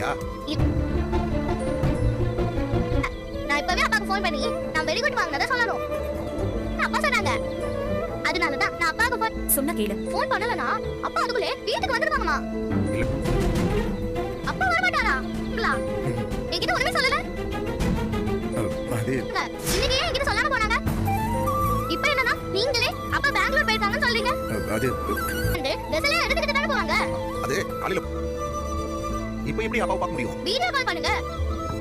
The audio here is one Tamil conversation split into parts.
இல்லையா நான் இப்பவே அப்பாக்கு ஃபோன் பண்ணி நான் வெரி குட் வாங்கினதை சொல்லணும். அப்பா சொன்னாங்க. அதனால தான் நான் அப்பாவுக்கு ஃபோன் சொன்ன கேளு. ஃபோன் பண்ணலனா அப்பா அதுக்குள்ளே வீட்டுக்கு வந்துருவாங்கம்மா. அப்பா வர மாட்டாரா இல்லா என்கிட்ட ஒண்ணுமே சொல்லல. இன்னைக்கு ஏன் என்கிட்ட சொல்லாம போனாங்க? இப்போ என்னன்னா நீங்களே அப்பா பெங்களூர் போயிருக்காங்கன்னு சொல்றீங்க. அது வந்து ட்ரெஸ்ஸெல்லாம் எடுத்துக்கிட்டு தானே போவாங்க. அது காலையில இப்போ எப்படி அப்பாவை பார்க்க முடியும்? வீடியோ கால் பண்ணுங்க.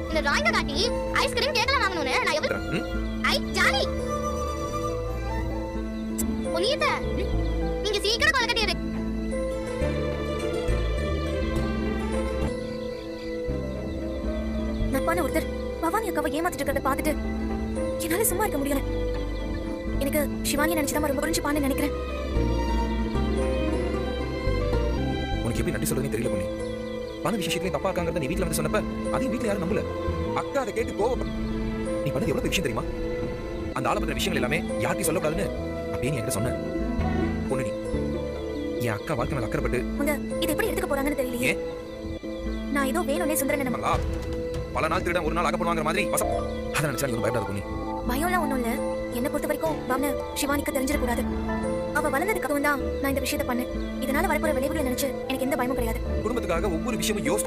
இந்த டிராயிங்க காட்டி ஐஸ்கிரீம் கேக்கல வாங்கணும்னு நான் எவ்வளவு? ஐ ஜாலி. புனித நீங்க சீக்கிரம் கால் கட்டிடு நட்பான ஒருத்தர் பவானி அக்காவை ஏமாத்திட்டு இருக்கிறத பார்த்துட்டு என்னால சும்மா இருக்க முடியல. எனக்கு சிவானியை நினைச்சுதான் ரொம்ப புரிஞ்சு பான்னு நினைக்கிறேன். உனக்கு எப்படி நன்றி சொல்றதுன்னு தெரியல பொண்ணு பண விஷயத்துலயும் தப்பா இருக்காங்கிறத நீ வீட்ல வந்து சொன்னப்ப அதையும் வீட்ல யாரும் நம்பல. அக்கா அதை கேட்டு கோவம் நீ பண்ணது எவ்வளவு விஷயம் தெரியுமா? அந்த ஆளை பத்தின விஷயங்கள் எல்லாமே யார்ட்டையும் சொல்லக்கூடாதுன்னு அப்படியே நீ என்கிட்ட சொன்ன. பொண்ணு நீ. என் அக்கா வாழ்க்கை மேல அக்கறைப்பட்டு இதை எப்படி எடுத்துக்க போறாங்கன்னு தெரியலையே. நான் ஏதோ வேணும்னே சுந்தரன் நம்மளா பல நாள் திருட ஒரு நாள் அகப்படுவாங்கிற மாதிரி வசம் அதை நினைச்சா நீ ஒன்றும் பயப்படாத பொண்ணு. பயம்லாம் ஒண்ணும் இல்ல. என்ன பொறுத்த வரைக்கும் பாவன சிவானிக்கு தெரிஞ்சிடக்கூடாது. அவ வளர்ந்ததுக்கு அப்புறம் தான் நான் இந்த விஷயத்த பண்ணேன். இதனால வரப்போற விளைவுகளை நினைச்சு எனக்கு எந்த பயமும் கிடையாது. குடும்பத்துக்காக ஒவ்வொரு விஷயமும் யோசி